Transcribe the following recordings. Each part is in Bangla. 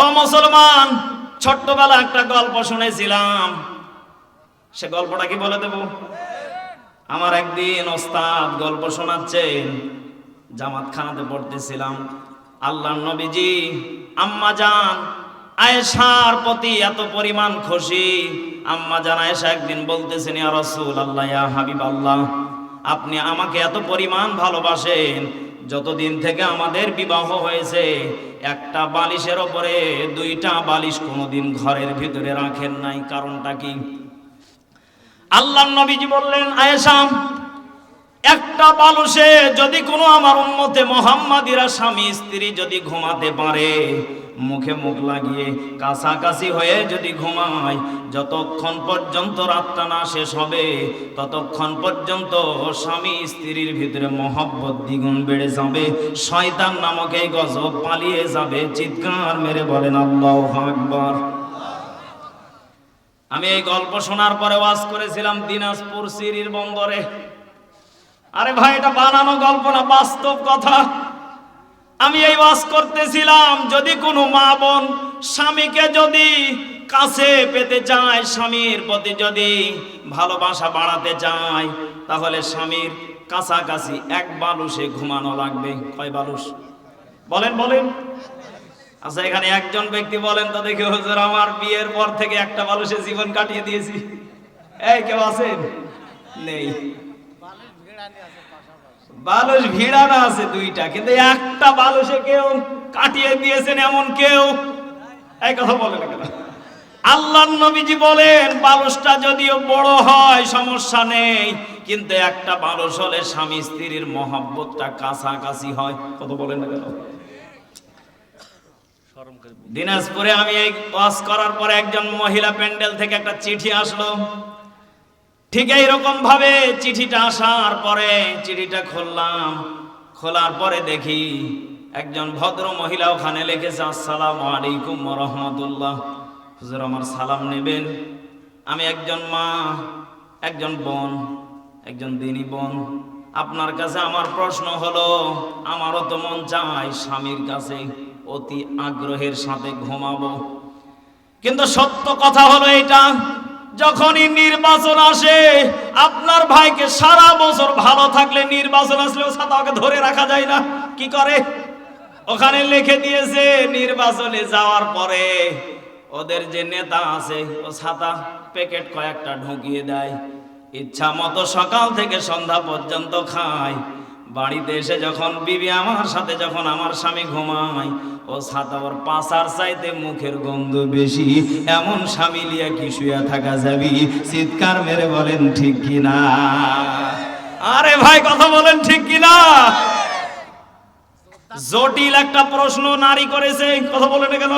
ও মুসলমান, ছোট্টবেলা একটা গল্প শুনেছিলাম। সে গল্পটা কি বলে দেব? আমার একদিন ওস্তাদ গল্প শোনাচ্ছেন, জামাত খানাতে পড়তেছিলাম। আল্লাহ নবীজি, আম্মা জান, আয়েশার প্রতি এত পরিমাণ খুশি। আম্মা জান আয়েশা একদিন বলতেছেন, ইয়া রাসূল আল্লাহ ইয়া হাবিব আল্লাহ আপনি আমাকে এত পরিমাণ ভালোবাসেন যতদিন থেকে আমাদের বিবাহ হয়েছে, একটা বালিশের ওপরে দুইটা বালিশ কোনোদিন ঘরের ভিতরে রাখেন নাই। কারণটা কি? আল্লাহ নবীজি বললেন, আয়েশা একটা বালুসে যদি কোনো আমার উন্মতে মোহাম্মদিরা স্বামী, স্ত্রী যদি ঘুমাতে পারে, মুখে মুখ লাগিয়ে কাছাকাছি হয়ে যদি ঘুমায়, যতক্ষণ পর্যন্ত রাতটা না শেষ হবে, ততক্ষণ পর্যন্ত স্বামী, স্ত্রীর ভিতরে মহব্বত দ্বিগুণ বেড়ে যাবে। শয়তান নামক এই গজব পালিয়ে যাবে, চিৎকার মেরে বলেন আল্লাহ আকবার। আমি এই গল্প শোনার পরে ওয়াজ করেছিলাম দিনাজপুর সিরির বন্দরে। আরে ভাই, এটা বানানো গল্প না, বাস্তব কথা। আমি এই ওয়াজ করতেছিলাম, যদি কোনো মা বোন স্বামীকে যদি কাছে পেতে চায়, স্বামীর প্রতি যদি ভালোবাসা বাড়াতে চায়, তাহলে স্বামীর কাছাকাছি এক বালুসে ঘুমানো লাগবে। কয় বালুস বলেন বলেন। আচ্ছা এখানে একজন ব্যক্তি বলেন তো দেখি, হুজুর, আমার বিয়ের পর থেকে একটা বালুসে জীবন কাটিয়ে দিয়েছি। এই, কেউ আছেন? নেই। বালুস ভিড়ানো আছে দুইটা, কিন্তু একটা বালুসে কেউ কাটিয়ে দিয়েছেন এমন কেউ। এই কথা বলেন কেন? আল্লাহ নবীজি বলেন বালুসটা যদিও বড় হয়, সমস্যা নেই, কিন্তু একটা বালুস হলে স্বামী স্ত্রীর মহাব্বতটা কাছাকাছি হয়। কত বলেন না কেন? দিনাজপুরে আমি এই ওয়াজ করার পরে একজন মহিলা প্যান্ডেল থেকে একটা চিঠি আসলো। ঠিক এইরকম ভাবে চিঠিটা আসার পরে চিঠিটা খুললাম। খোলার পরে দেখি একজন ভদ্র মহিলা ওখানে লিখেছে, আসসালামু আলাইকুম রহমতুল্লাহ। হুজুর আমার সালাম নেবেন। আমি একজন মা, একজন বোন, একজন দিনী বোন। আপনার কাছে আমার প্রশ্ন হলো, আমারও তো মন চায় স্বামীর কাছে অতি আগ্রহের সাথে ঘুমাবো। কিন্তু সত্য কথা হলো এটা যখনই নির্বাচন আসে, আপনার ভাইকে সারা বছর ভালো থাকলে নির্বাচন আসলেও ছাতাকে ধরে রাখা যায় না। কি করে? ওখানে লিখে দিয়েছে, নির্বাচনে যাওয়ার পরে ওদের যে নেতা আছে, ও ছাতা প্যাকেট কয়েকটা ঢুকিয়ে দেয়। ইচ্ছা মতো সকাল থেকে সন্ধ্যা পর্যন্ত খায়। বাড়িতে এসে যখন বিবি আমার সাথে যখন আমার স্বামী ঘুমায়, ও ছাতা ওর পাশার চাইতে মুখের গন্ধ বেশি। এমন স্বামী লিয়া কি শুয়া থাকা যাবি? চিৎকার মেরে বলেন, ঠিক কিনা? আরে ভাই, কথা বলেন, ঠিক কিনা? জটিল একটা প্রশ্ন নারী করেছে, কথা বলেন কেন?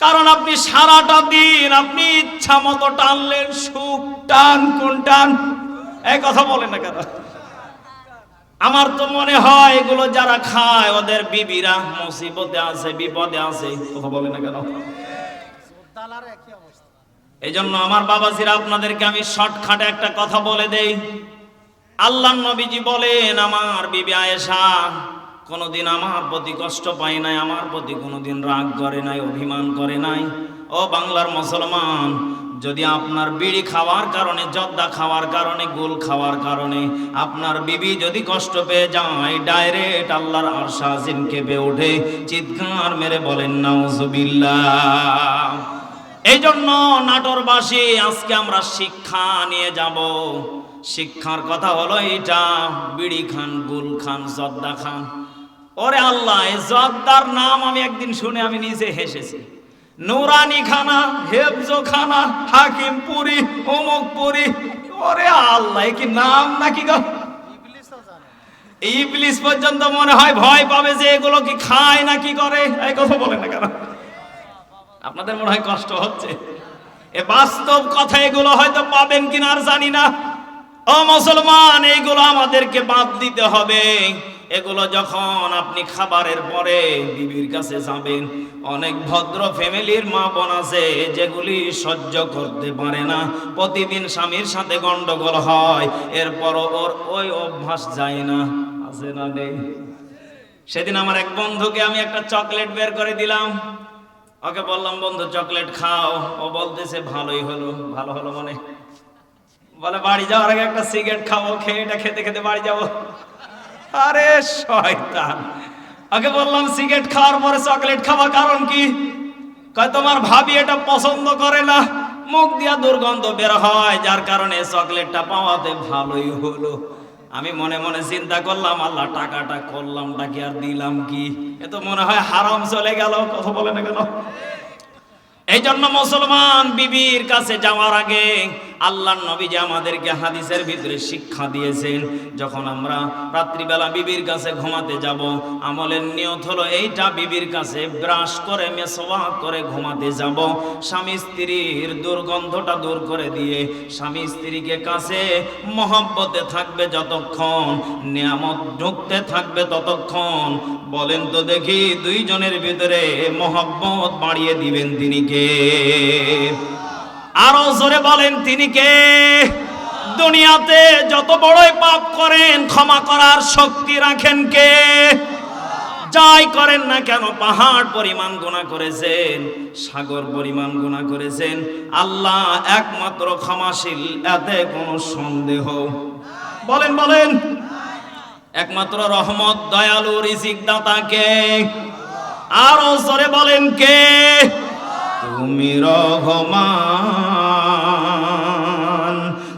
কারণ আপনি সারাটা দিন আপনি ইচ্ছা মতো টানলেন, সুখ টান, কোন টান? এই কথা বলেন না কেন? আমার তো মনে হয় এগুলো যারা খায় ওদের বিবিরা মুসিবতে আছে বিপদে আছে কথা বলে না কেন? এই জন্য আমার বাবাজিরা আপনাদেরকে আমি শর্টখাটে একটা কথা বলে দেই। আল্লাহ নবীজি বলেন আমার বিবি আয়েশা কোনোদিন আমার প্রতি কষ্ট পায় নাই আমার প্রতি কোনোদিন রাগ করে নাই অভিমান করে নাই। ও বাংলার মুসলমান যদি আপনার বিড়ি খাওয়ার কারণে, জর্দা খাওয়ার কারণে, গোল খাওয়ার কারণে আপনার বিবি যদি কষ্ট পেয়ে যায়, ডাইরেক্ট আল্লাহর আরশাজিন কেঁপে ওঠে, চিৎকার মেরে বলেন, নাউজুবিল্লাহ। এই জন্য নাটোরবাসী, আজকে আমরা শিক্ষা নিয়ে যাব। শিক্ষার কথা হলো এটা বিড়ি খান, গুল খান, জর্দা খান। ওরে আল্লাহ জর্দার নাম আমি একদিন শুনে আমি নিজে হেসেছি। নুরানি খানা, হেফজো খানা হাকিম পুরি অমুক পুরি ওরে আল্লাহ কি নাম নাকি গো? ইবলিস পর্যন্ত মনে হয় ভয় পাবে যে এগুলো কি খায় না কি করে। এই কথা বলে না কেন? আপনাদের মনে হয় কষ্ট হচ্ছে? এ বাস্তব কথা, এগুলো হয়তো পাবেন কিনা আর জানি না। ও মুসলমান এইগুলো আমাদেরকে বাদ দিতে হবে। এগুলো যখন আপনি খাবারের পরে বিবির কাছে যাবেন, অনেক ভদ্র ফ্যামিলির মা বোন আছে, যেগুলি সহ্য করতে পারে না। প্রতিদিন স্বামীর সাথে গন্ডগোল হয় এরপর ওর ওই অভ্যাস যায় না। আছে না নেই? সেদিন আমার এক বন্ধুকে আমি একটা চকলেট বের করে দিলাম। ওকে বললাম, বন্ধু, চকলেট খাও। ও বলতেছে, ভালোই হলো, ভালো হলো মনে। বলে, বাড়ি যাওয়ার আগে একটা সিগারেট খাব, খেয়ে এটা খেতে খেতে বাড়ি যাব। আরে শয়তান। ওকে বললাম সিগারেট খাওয়ার পরে চকলেট খাওয়া কারণ কি? কয়, তোমার ভাবি এটা পছন্দ করে না, মুখ দিয়া দুর্গন্ধ বের হয়, যার কারণে চকলেটটা পাওয়াতে ভালোই হলো। আমি মনে মনে চিন্তা করলাম, আল্লাহ, টাকাটা করলামটা কি আর দিলাম কি? এ তো মনে হয় হারাম চলে গেল, কথা বলে না কেন? এই জন্য মুসলমান বিবির কাছে যাওয়ার আগে আল্লাহর নবী যে আমাদেরকে হাদিসের ভিতরে শিক্ষা দিয়েছেন, যখন আমরা রাত্রিবেলা বিবির কাছে ঘুমাতে যাব, আমলের নিয়ত হলো এইটা, বিবির কাছে ব্রাশ করে মেসওয়াক করে ঘুমাতে যাব। স্বামী স্ত্রীর দুর্গন্ধটা দূর করে দিয়ে স্বামী স্ত্রীকে কাছে মহব্বতে থাকবে যতক্ষণ, নিয়ামত ঢুকতে থাকবে ততক্ষণ বলেন তো দেখি দুইজনের ভিতরে মহব্বত বাড়িয়ে দিবেন তিনি কে? আরও জোরে বলেন তিনি কে? দুনিয়াতে যত বড়ই পাপ করেন, ক্ষমা করার শক্তি রাখেন কে? যাই করেন না কেন, পাহাড় পরিমাণ গুণা করেছেন, সাগর পরিমাণ গুণা করেছেন, আল্লাহ একমাত্র ক্ষমাশীল, এতে কোনো সন্দেহ। বলেন বলেন। একমাত্র রহমত, দয়ালু রিজিক দাতাকে আরও জোরে বলেন কে? তুমি রহমান,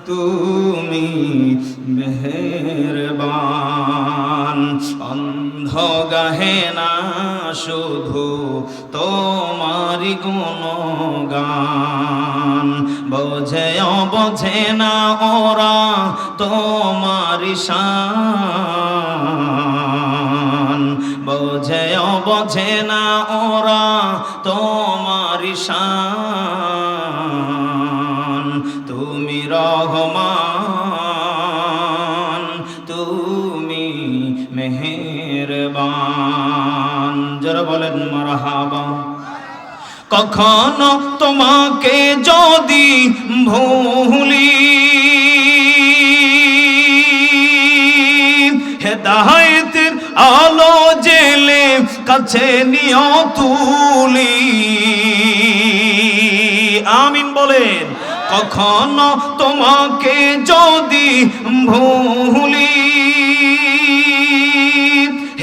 তুমি মেহেরবান। অন্ধ গাহে না, শুধু তোমারি গুণগান। বোঝে অবোঝে না ওরা তোমারি শান। বোঝে না ওরা তোমার শান। তুমি রহমান, তুমি মেহেরবান। যারা বলেন মারহাবা। কখনো তোমাকে যদি ভুলি জেলে কাছে নিয় তুলি। আমিন বলেন, কখনো তোমাকে যদি ভুলি।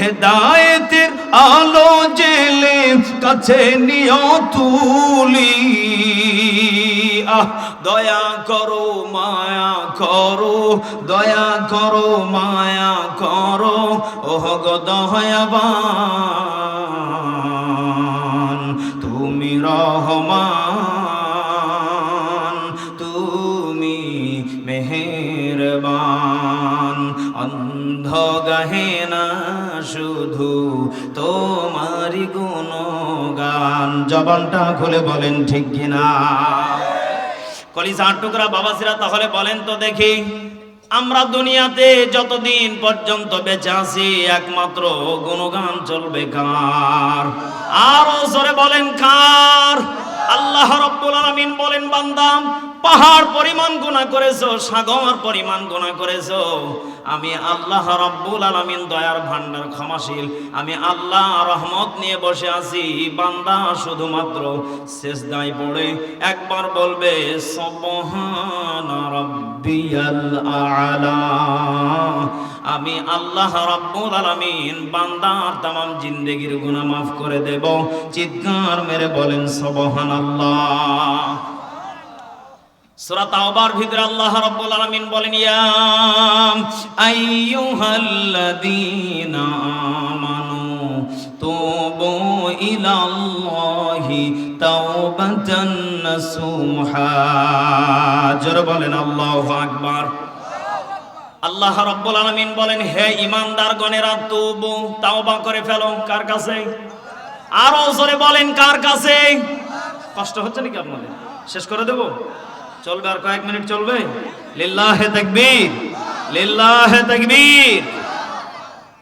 হেদায়েতের আলো জেলে কাছে নিয় তুলি। আহ, দয়া করো, মায়া করো, দয়া করো, মায়া করো। ওহ গো রহমান, তুমি মেহেরবান। অন্ধ গাহে না শুধু তোমারি গুণগান। জবানটা খুলে বলেন ঠিক কিনা? কলিজার টুকরা বাবাসিরা তাহলে বলেন তো দেখি। আমরা দুনিয়াতে যতদিন পর্যন্ত বেঁচে আছি, একমাত্র গুণগান চলবে কার? আরও জোরে বলেন কার? আল্লাহ রব্বুল আলামিন বলেন বান্দাম পাহাড় পরিমাণ গুনাহ করেছ, সাগর পরিমাণ গুনাহ করেছ। আমি আল্লাহ রব্বুল আলামিন দয়ার ভান্ডার ক্ষমাশীল। আমি আল্লাহ রহমত নিয়ে বসে আছি। বান্দা, শুধুমাত্র সেজদায় পড়ে একবার বলবে, সুবহান আমি আল্লাহ রাব্বুল আলামিন বান্দার তামাম জিন্দেগির গুনাহ মাফ করে দেব। চিৎকার মেরে বলেন, সুবহানাল্লাহ। সূরা তাওবার ভিতরে আল্লাহ রাব্বুল আলামিন বলেন, ইয়া আইয়ুহাল্লাযীনা আমানু তুবু ইলাল্লাহি তাওবাতান নাসুহা। জোরে বলেন, আল্লাহু আকবার। আল্লাহ রাব্বুল আলামিন বলেন, হে ইমানদার গণেরা তুবু তাওবা করে ফেলো। কার কাছে? আরও জোরে বলেন, কার কাছে? কষ্ট হচ্ছে নাকি আপনাদের? শেষ করে দেব? চলবে আর কয়েক মিনিট চলবে? লিল্লাহে তাকবীর লিল্লাহে তাকবীর।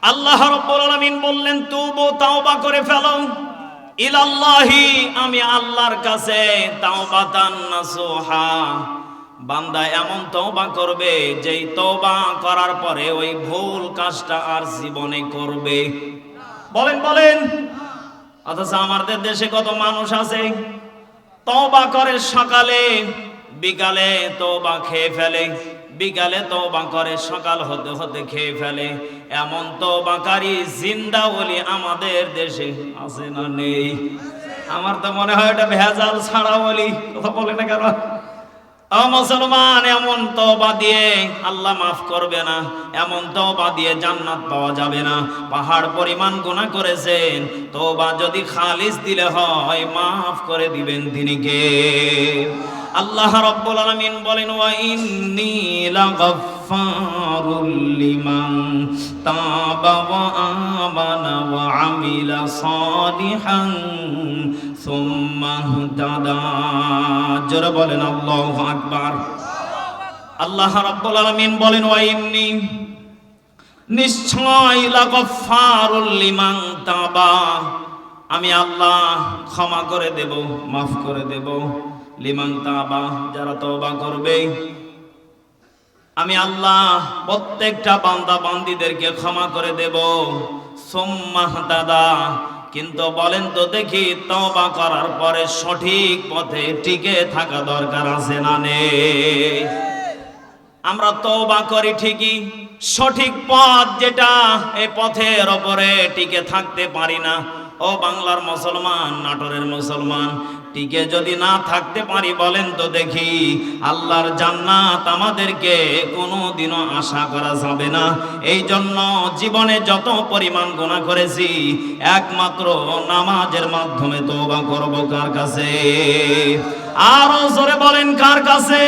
আল্লাহ রাব্বুল আলামিন বললেন তুবু তাওবা করে ফেলো। ইলাল্লাহি, আমি আল্লাহর কাছে তাওবাতান নাসুহা। বান্দা এমন তওবা করবে, যেই তওবা করার পরে ওই ভুল কাজটা আর জীবনে করবে। বলেন বলেন। অথচ আমাদের দেশে কত মানুষ আছে, তওবা করে সকালে, বিকালে তওবা খেয়ে ফেলে। বিকালে তওবা করে, সকাল হতে হতে খেয়ে ফেলে। এমন তওবাকারী জিন্দা বলি আমাদের দেশে আছে না নেই? আমার তো মনে হয় এটা ভেজাল ছাড়া বলি কথা বলে না কেন? মুসলমান, এমন তওবা দিয়ে আল্লাহ মাফ করবে না। এমন তওবা দিয়ে জান্নাত পাওয়া যাবে না। পাহাড় পরিমাণ গুনাহ করেছেন, তওবা যদি খালিস দিলে হয়, মাফ করে দিবেন তিনি কে? আল্লাহ রাব্বুল আলামিন বলেন, ওয়া ইন্নী লাগাফফারুল লিমান তাবা ওয়া আমানা ওয়া আমিলা সালিহান সুম্মা ইহতাদা। জোরে বলেন, আল্লাহু আকবার। আল্লাহ রাব্বুল আলামিন বলেন, ওয়া ইন্নী নিশ্চয় লাগাফফারুল লিমান তাবা। আমি আল্লাহ ক্ষমা করে দেব, মাফ করে দেব। লিমান তাবা, যারা তওবা করবে। আমি আল্লাহ প্রত্যেকটা বান্দা বান্দিদেরকে ক্ষমা করে দেব। সোম্মাহ দাদা কিন্তু বলেন তো দেখি তওবা করার পরে সঠিক পথে টিকে থাকা দরকার আছে না নেই? আমরা তওবা করি ঠিকই, সঠিক পথ যেটা এই পথের ওপরে টিকে থাকতে পারি না। ও বাংলার মুসলমান, নাটোরের মুসলমান টিকে যদি না থাকতে পারি বলেন তো দেখি, আল্লাহর জান্নাত আমাদেরকে কোনো দিনও আশা করা যাবে না। এই জন্য জীবনে যত পরিমাণ গুনাহ করেছি, একমাত্র নামাজের মাধ্যমে তওবা করব কার কাছে? আরও জোরে বলেন কার কাছে?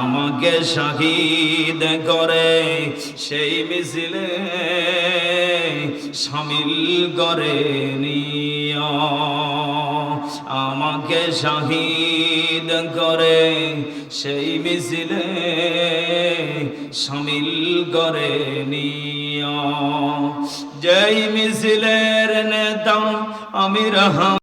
আমাকে শাহিদ করে, সেই মিছিলে সামিল করে নিও। আমাকে শাহিদ করে সেই মিছিলে সামিল করে নিয় যেই মিছিলের নেতা আমির